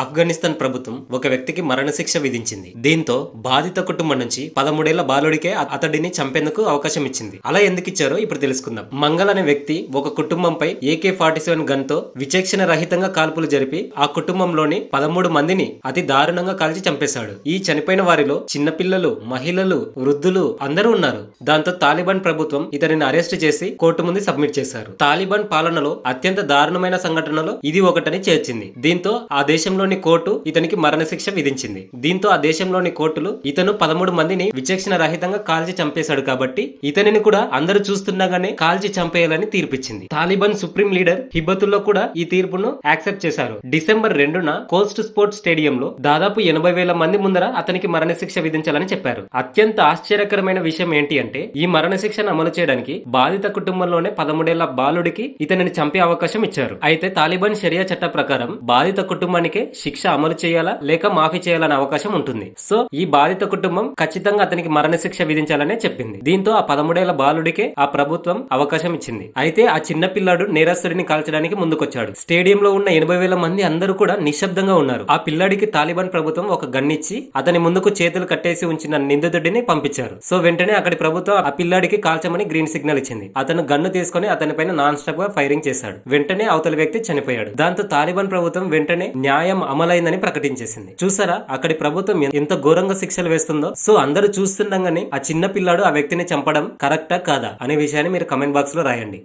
ఆఫ్ఘనిస్తాన్ ప్రభుత్వం ఒక వ్యక్తికి మరణశిక్ష విధించింది. దీంతో బాధిత కుటుంబం నుంచి పదమూడేళ్ళ బాలుడికే అతడిని చంపేందుకు అవకాశం ఇచ్చింది. అలా ఎందుకు ఇచ్చారో ఇప్పుడు తెలుసుకుందాం. మంగళ అనే వ్యక్తి ఒక కుటుంబంపై ఏకే ఫార్టీ సెవెన్ గన్తో విచక్షణ రహితంగా కాల్పులు జరిపి ఆ కుటుంబంలోని పదమూడు మందిని అతి దారుణంగా కాల్చి చంపేశాడు. ఈ చనిపోయిన వారిలో చిన్నపిల్లలు మహిళలు వృద్ధులు అందరూ ఉన్నారు. దాంతో తాలిబాన్ ప్రభుత్వం ఇతనిని అరెస్ట్ చేసి కోర్టు ముందు సబ్మిట్ చేశారు. తాలిబాన్ పాలనలో అత్యంత దారుణమైన సంఘటనలో ఇది ఒకటని చేర్చింది. దీంతో ఆ దేశంలో దేశంలోని కోర్టు ఇతనికి మరణశిక్ష విధించింది. దీంతో ఆ దేశంలోని కోర్టులు ఇతను పదమూడు మందిని విచక్షణ రహితంగా కాల్చి చంపేశాడు కాబట్టి ఇతనిని కూడా అందరూ చూస్తుండగానే కాల్చి చంపేయాలని తీర్పిచ్చింది. తాలిబాన్ సుప్రీం లీడర్ హిబ్బతుల్లో కూడా ఈ తీర్పును యాక్సెప్ట్ చేశారు. డిసెంబర్ రెండున కోస్ట్ స్పోర్ట్స్ స్టేడియంలో దాదాపు ఎనభై వేల మంది ముందర అతనికి మరణశిక్ష విధించాలని చెప్పారు. అత్యంత ఆశ్చర్యకరమైన విషయం ఏంటి అంటే ఈ మరణశిక్షను అమలు చేయడానికి బాధిత కుటుంబంలోనే పదమూడేళ్ళ బాలుడికి ఇతనిని చంపే అవకాశం ఇచ్చారు. అయితే తాలిబాన్ షరియా చట్ట ప్రకారం బాధిత కుటుంబానికే శిక్ష అమలు చేయాలా లేక మాఫీ చేయాలనే అవకాశం ఉంటుంది. సో ఈ బాధిత కుటుంబం ఖచ్చితంగా అతనికి మరణశిక్ష విధించాలనే చెప్పింది. దీంతో ఆ పదమూడేళ్ళ బాలుడికే ఆ ప్రభుత్వం అవకాశం ఇచ్చింది. అయితే ఆ చిన్న పిల్లాడు నేరస్తుడిని కాల్చడానికి ముందుకొచ్చాడు. స్టేడియంలో ఉన్న ఎనభై వేల మంది అందరూ కూడా నిశ్శబ్దంగా ఉన్నారు. ఆ పిల్లాడికి తాలిబాన్ ప్రభుత్వం ఒక గన్నిచ్చి అతని ముందుకు చేతులు కట్టేసి ఉంచిన నిందితుడిని పంపించారు. సో వెంటనే అక్కడి ప్రభుత్వం ఆ పిల్లాడికి కాల్చమని గ్రీన్ సిగ్నల్ ఇచ్చింది. అతను గన్ను తీసుకొని అతని పైన నాన్ స్టాప్గా ఫైరింగ్ చేశాడు. వెంటనే అవతల వ్యక్తి చనిపోయాడు. దాంతో తాలిబాన్ ప్రభుత్వం వెంటనే న్యాయం అమలైందని ప్రకటించేసింది. చూసారా? అక్కడి ప్రభుత్వం ఎంత ఘోరంగా శిక్షలు వేస్తుందో? సో అందరూ చూస్తుండగానే ఆ చిన్న పిల్లాడు ఆ వ్యక్తిని చంపడం కరెక్టా కాదా? అనే విషయాన్ని మీరు కమెంట్ బాక్స్లో రాయండి.